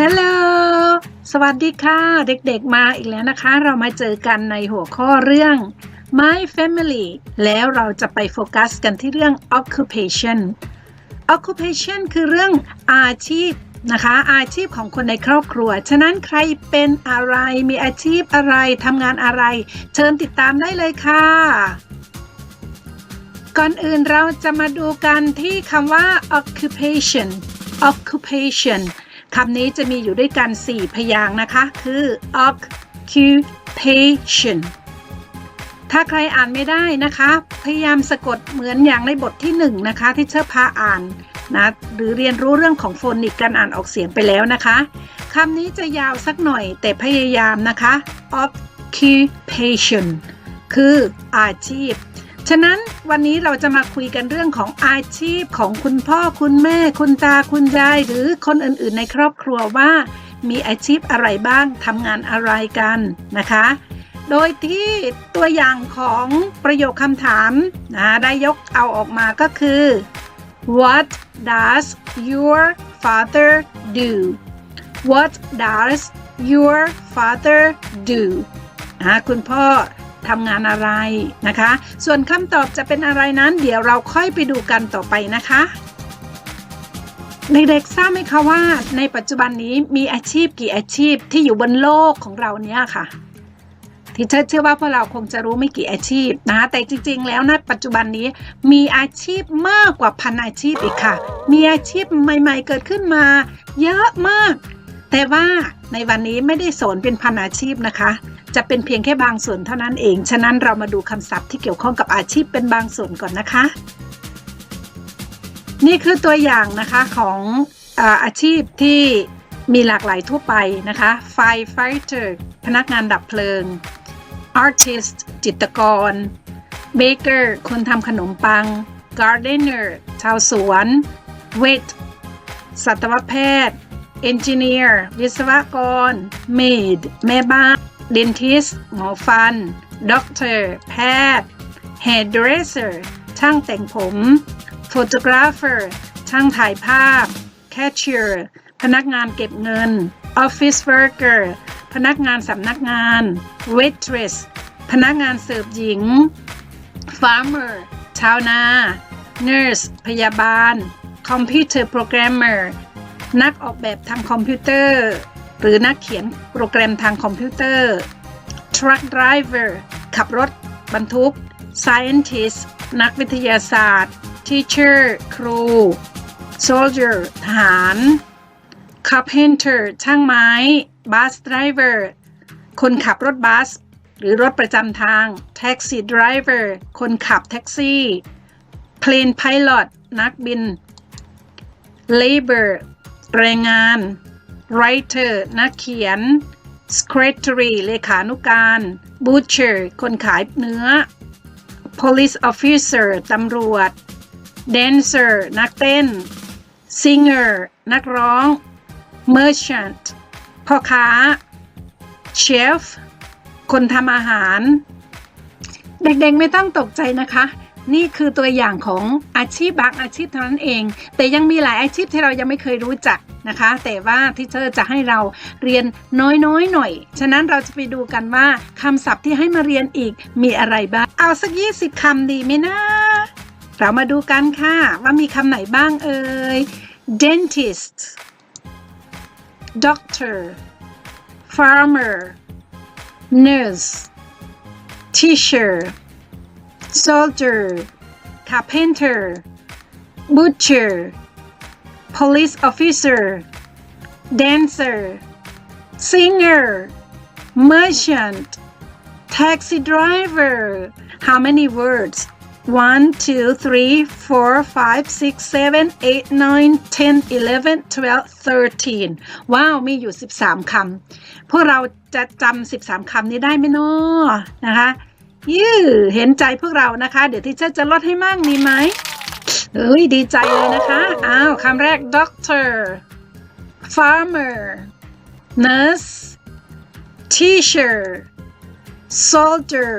Hello สวัสดีค่ะ เด็กๆมาอีกแล้วนะคะ เรามาเจอกันในหัวข้อเรื่อง My Family แล้วเราจะไปโฟกัสกันที่เรื่อง occupation occupation คือเรื่องอาชีพนะคะ อาชีพของคนในครอบครัว ฉะนั้นใครเป็นอะไรมีอาชีพอะไรทำงานอะไร เชิญติดตามได้เลยค่ะก่อนอื่นเราจะมาดูกันที่คำว่า occupation occupation คำนี้จะมีอยู่ด้วยกัน 4 พยางค์นะคะ คือ occupation ถ้าใครอ่านไม่ได้นะคะ พยายามสะกดเหมือนอย่างในบทที่ 1 นะคะ ที่เชอพาอ่านนะหรือเรียนรู้เรื่องของโฟนิกการอ่านออกเสียงไปแล้วนะคะคำนี้จะยาวสักหน่อยแต่พยายามนะคะ occupation คืออาชีพ ฉะนั้นวันนี้เราจะมาคุยกันเรื่องของอาชีพของคุณพ่อคุณแม่ คุณตาคุณยาย หรือคนอื่นๆ ในครอบครัวว่า มีอาชีพอะไรบ้างทำงานอะไรกันนะคะ โดยที่ตัวอย่างของประโยคคำถามนะได้ยกเอาออกมาก็คือ What does your father do What does your father do คุณพ่อ ทำงานอะไรนะคะ ส่วนคำตอบจะเป็นอะไรนั้น เดี๋ยวเราค่อยไปดูกันต่อไปนะคะเด็กๆทราบไหมคะว่าในปัจจุบันนี้มีอาชีพกี่อาชีพที่อยู่บนโลกของเราเนี้ยค่ะที่เชื่อเชื่อว่าพวกเราคงจะรู้ไม่กี่อาชีพนะคะแต่จริง ๆ แล้วนะปัจจุบันนี้มีอาชีพมากกว่าพันอาชีพอีกค่ะ มีอาชีพใหม่ ๆ เกิดขึ้นมา เยอะมาก แต่ว่าในวันนี้ไม่ได้สอนเป็นพันอาชีพนะคะ จะเป็นเพียงแค่บางส่วนเท่านั้นเอง ฉะนั้นเรามาดูคำศัพท์ที่เกี่ยวข้องกับอาชีพเป็นบางส่วนก่อนนะคะ นี่คือตัวอย่างนะคะของอาอาชีพที่มีหลากหลายทั่วไปนะคะ firefighter พนักงานดับเพลิง artist จิตรกร baker คนทำขนมปัง gardener ชาวสวน vet สัตวแพทย์ engineer วิศวกร maid แม่บ้าน dentist หมอฟัน doctor แพทย์ hairdresser ช่างแต่งผม photographer ช่างถ่ายภาพ cashier พนักงานเก็บเงิน office worker พนักงานสำนักงาน waitress พนักงานเสิร์ฟหญิง farmer ชาวนา nurse พยาบาล computer programmer นักออกแบบทางคอมพิวเตอร์ หรือนักเขียนโปรแกรมทางคอมพิวเตอร์ truck driver ขับรถบรรทุก scientist นักวิทยาศาสตร์ teacher ครู soldier ทหาร carpenter ช่างไม้ bus driver คนขับรถบัส หรือรถประจำทาง taxi driver คนขับแท็กซี่ plane pilot นักบิน labor แรงงาน writer นักเขียน secretary เลขานุการ butcher คนขายเนื้อ police officer ตำรวจ dancer นักเต้น singer นักร้อง merchant พ่อค้า chef คนทำอาหาร เด็กๆไม่ต้องตกใจนะคะ นี่คือตัวอย่างของอาชีพบางอาชีพเท่านั้นเอง แต่ยังมีหลายอาชีพที่เรายังไม่เคยรู้จักนะคะ แต่ว่าที่เธอจะให้เราเรียนน้อยๆหน่อย ฉะนั้นเราจะไปดูกันว่าคำศัพท์ที่ให้มาเรียนอีกมีอะไรบ้าง เอาสัก20คำดีไหมนะ เรามาดูกันค่ะ ว่ามีคำไหนบ้างเอ่ย dentist doctor farmer nurse teacher soldier, carpenter, butcher, police officer, dancer, singer, merchant, taxi driver. How many words? 1, 2, 3, 4, 5, 6, 7, 8, 9, 10, 11, 12, 13 ว้าว มีอยู่ 13 13 ยือเห็นใจพวกเรานะคะ เดี๋ยวที่เชอจะลดให้มั่งดีไหมเอ้ยดีใจเลยนะคะ อ้าวคำแรก doctor farmer nurse teacher soldier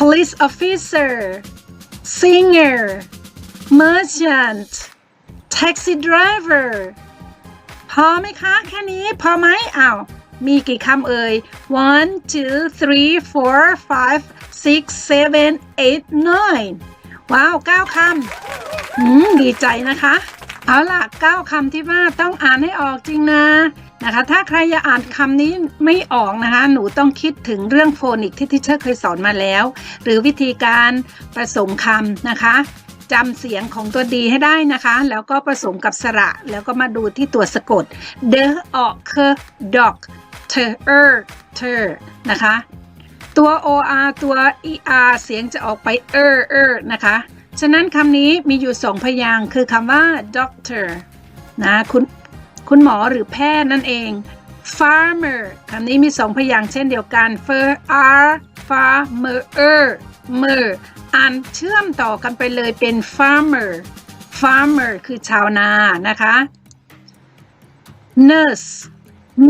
police officer, singer, merchant, taxi driver, พอไหมคะ แค่นี้ พอไหมอ้าว มีกี่คำเอ่ย one two three four five six seven eight nine ว้าวเก้าคำอืมดีใจนะคะ เอาล่ะเก้าคำที่ว่าต้องอ่านให้ออกจริงนะนะคะ ถ้าใครอยากอ่านคำนี้ไม่ออกนะคะ หนูต้องคิดถึงเรื่องโฟนิกที่ทิเชอร์เคยสอนมาแล้ว หรือวิธีการผสมคำนะคะจำเสียงของตัวดีให้ได้นะคะ แล้วก็ผสมกับสระ แล้วก็มาดูที่ตัวสะกดเดออกคดอก เธอเออเธอนะคะ ตัว or ตัว er เสียงจะออกไปเออเออนะคะ ฉะนั้นคำนี้มีอยู่สองพยางค์คือคำว่า doctor นะคุณคุณหมอหรือแพทย์นั่นเอง farmer คำนี้มีสองพยางค์เช่นเดียวกัน fer r farmer er mer อ่านเชื่อมต่อกันไปเลยเป็น farmer farmer คือชาวนานะคะ nurse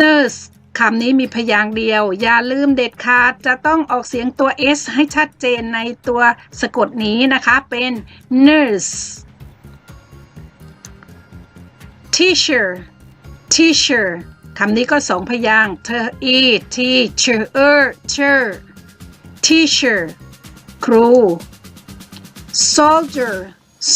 nurse คำนี้มีพยางค์เดียว อย่าลืมเด็ดขาดจะต้องออกเสียงตัว s ให้ชัดเจนในตัวสะกดนี้นะคะเป็น nurse teacher teacher คำนี้ก็สองพยางค์เธอ e teacher er cher teacher ครู soldier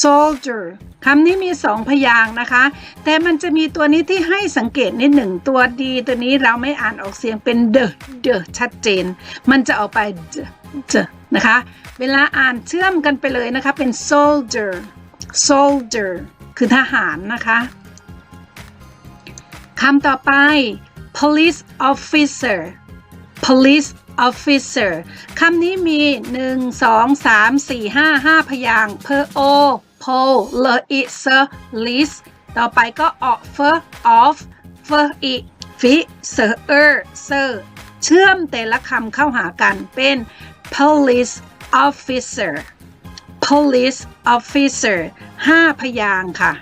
soldier คำนี้มีสองพยางค์นะคะ แต่มันจะมีตัวนี้ที่ให้สังเกตนิดหนึ่งตัวดีตัวนี้เราไม่อ่านออกเสียงเป็น the the ชัดเจน มันจะออกไป the the นะคะ เวลาอ่านเชื่อมกันไปเลยนะคะ เป็น soldier soldier คือทหารนะคะคำต่อไป police officer police officer คำนี้มี 1 2 3 4 5 5 พยางค์ per o pol le i s e list ต่อไปก็ออก fer off e r i fi ser ser เชื่อมแต่ละคำเข้าหากันเป็น police officer police officer 5 พยางค่ะ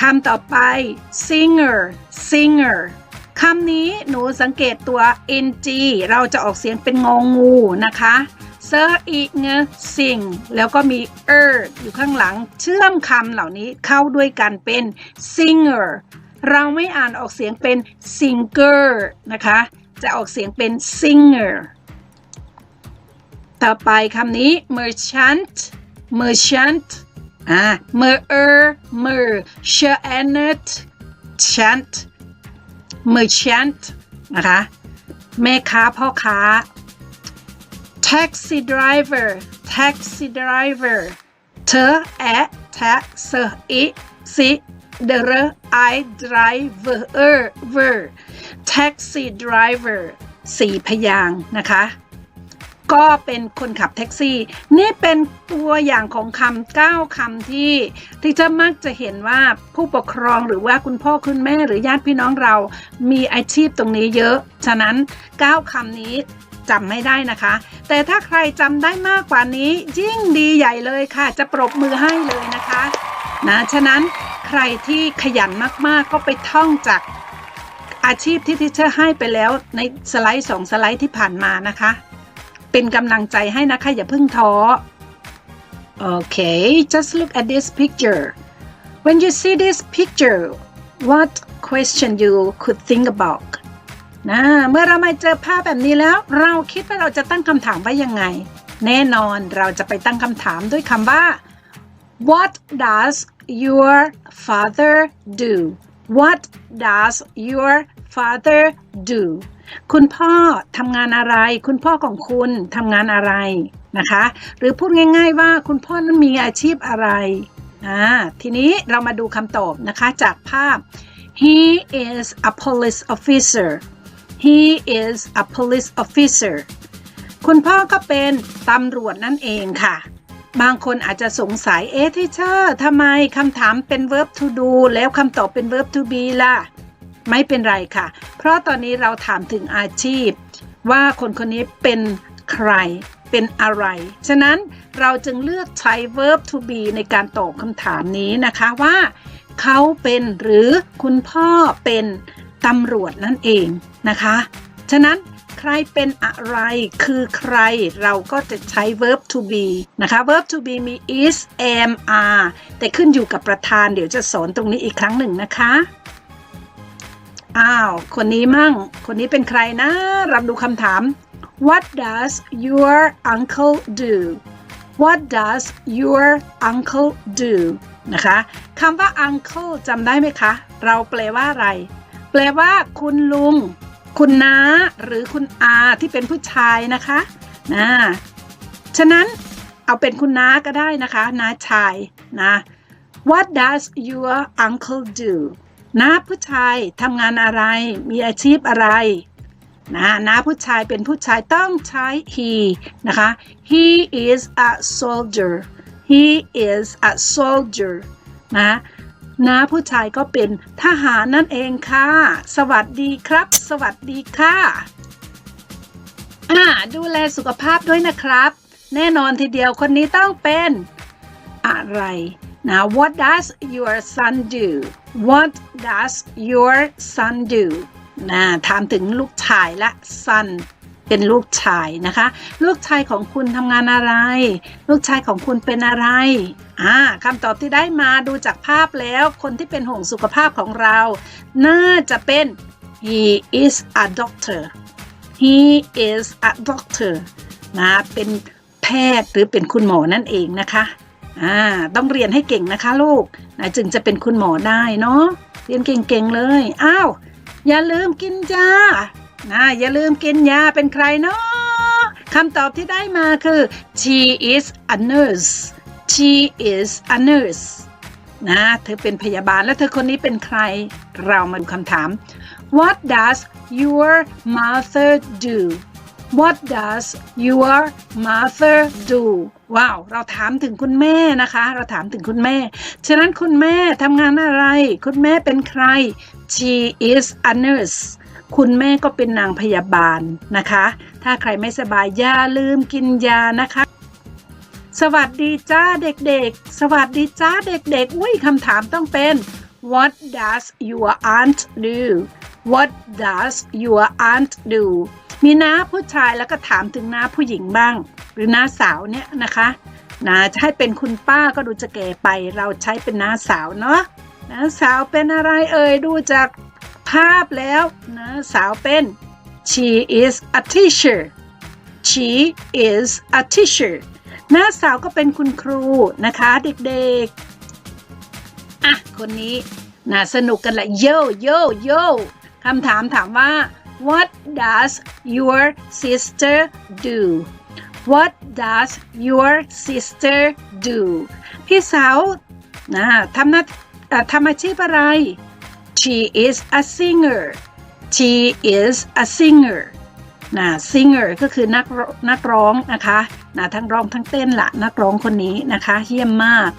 คำต่อไป singer singer ำนี้หนูสังเกตตัว ng เราจะออกเสียงเป็นงองูนะคะเซอร์อีเงสิงแล้วก็มี er อยู่ข้างหลังเชื่อมคำเหล่านี้เข้าด้วยกันเป็น singer เราไม่อ่านออกเสียงเป็น singer นะคะ จะออกเสียงเป็น singer ต่อไปคำนี้ merchant merchant อ่า mer mer chant chant merchant นะคะ แม่ค้าพ่อค้า taxi driver taxi driver เธอแอะแทะเซออิซิเดรไอ driver ver taxi driver สี่พยางค์นะคะ ก็เป็นคนขับแท็กซี่ นี่เป็นตัวอย่างของคำเก้าคำที่ที่จะมักจะเห็นว่าผู้ปกครองหรือว่าคุณพ่อคุณแม่หรือญาติพี่น้องเรา มีอาชีพตรงนี้เยอะ ฉะนั้นเก้าคำนี้จำไม่ได้นะคะ แต่ถ้าใครจำได้มากกว่านี้ยิ่งดีใหญ่เลยค่ะ จะปรบมือให้เลยนะคะนะฉะนั้นใครที่ขยันมากๆก็ไปท่องจากอาชีพที่ทิเชอร์ให้ไปแล้วในสไลด์สองสไลด์ที่ผ่านมานะคะ เป็นกำลังใจให้นะคะอย่าเพิ่งท้อ Okay just look at this picture when you see this picture what question you could think about นะเมื่อเรามาเจอภาพแบบนี้แล้ว เราคิดว่าเราจะตั้งคำถามว่ายังไง แน่นอนเราจะไปตั้งคำถามด้วยคำว่า What does your father do What does your father do คุณพ่อทำงานอะไร คุณพ่อของคุณทำงานอะไรนะคะ หรือพูดง่าย ๆ ว่าคุณพ่อนั้นมีอาชีพอะไรอ่าทีนี้เรามาดูคำตอบนะคะจากภาพ He is a police officer He is a police officer คุณพ่อก็เป็นตำรวจนั่นเองค่ะ บางคนอาจจะสงสัยเอ๊ะที่เชอร์ทำไมคำถามเป็น verb to do แล้วคำตอบเป็น verb to be ล่ะ ไม่เป็นไรค่ะ เพราะตอนนี้เราถามถึงอาชีพ ว่าคนคนนี้เป็นใครเป็นอะไร ฉะนั้นเราจึงเลือกใช้ verb to be ในการตอบคำถามนี้นะคะว่า เขาเป็นหรือคุณพ่อเป็นตำรวจนั่นเองนะคะ ฉะนั้นใครเป็นอะไรคือใครเราก็จะใช้ verb to be นะคะ verb to be มี is am are แต่ขึ้นอยู่กับประธานเดี๋ยวจะสอนตรงนี้อีกครั้งหนึ่งนะคะ อ้าว คนนี้มั่ง คนนี้เป็นใครนะ รับดูคำถาม What does your uncle do What does your uncle do นะคะคำว่า uncle จำได้ไหมคะ เราแปลว่าอะไร แปลว่า คุณลุง คุณน้า หรือคุณอาที่เป็นผู้ชายนะคะนะฉะนั้นเอาเป็นคุณน้าก็ได้นะคะ น้าชายนะ What does your uncle do น้าผู้ชายทำงานอะไร มีอาชีพอะไรนะน้าผู้ชายเป็นผู้ชายต้องใช้ he นะคะ he is a soldier he is a soldier นะน้าผู้ชายก็เป็นทหารนั่นเองค่ะ สวัสดีครับ สวัสดีค่ะอ่าดูแลสุขภาพด้วยนะครับ แน่นอนทีเดียวคนนี้ต้องเป็นอะไร นะ What does your son do What does your son do นะถามถึงลูกชายละ son เป็นลูกชายนะคะ ลูกชายของคุณทำงานอะไร ลูกชายของคุณเป็นอะไรอ่าคำตอบที่ได้มาดูจากภาพแล้ว คนที่เป็นห่วงสุขภาพของเรา น่าจะเป็น he is a doctor he is a doctor นะเป็นแพทย์หรือเป็นคุณหมอนั่นเองนะคะ อ่าต้องเรียนให้เก่งนะคะลูกนะจึงจะเป็นคุณหมอได้เนาะเรียนเก่งๆเลยอ้าวอย่าลืมกินยานะอย่าลืมกินยาเป็นใครเนาะคำตอบที่ได้มาคือ she is a nurse she is a nurse นะเธอเป็นพยาบาลแล้วเธอคนนี้เป็นใคร เรามาดูคำถาม What does your mother do What does your mother do ว้าว เราถามถึงคุณแม่นะคะ เราถามถึงคุณแม่ ฉะนั้นคุณแม่ทำงานอะไร คุณแม่เป็นใคร she is a nurse คุณแม่ก็เป็นนางพยาบาลนะคะ ถ้าใครไม่สบายอย่าลืมกินยานะคะ สวัสดีจ้าเด็กๆ สวัสดีจ้าเด็กๆ อุ้ยคำถามต้องเป็น What does your aunt do What does your aunt do มีน้าผู้ชายแล้วก็ถามถึงน้าผู้หญิงบ้าง หรือน้าสาวเนี่ยนะคะนะจะให้เป็นคุณป้าก็ดูจะแก่ไป เราใช้เป็นน้าสาวเนาะน้าสาวเป็นอะไรเอ่ยดูจากภาพแล้วน้าสาวเป็น she is a teacher she is a teacher น้าสาวก็เป็นคุณครูนะคะเด็กๆ อะ คนนี้น่าสนุกกันละโยโยโยคำถามถามว่า What does your sister do What does your sister do พี่สาวนะทำหน้าทำอาชีพอะไร She is a singer She is a singer นะ singer ก็คือนักร้องนักร้องนะคะนะทั้งร้องทั้งเต้นละนักร้องคนนี้นะคะ เยี่ยมมาก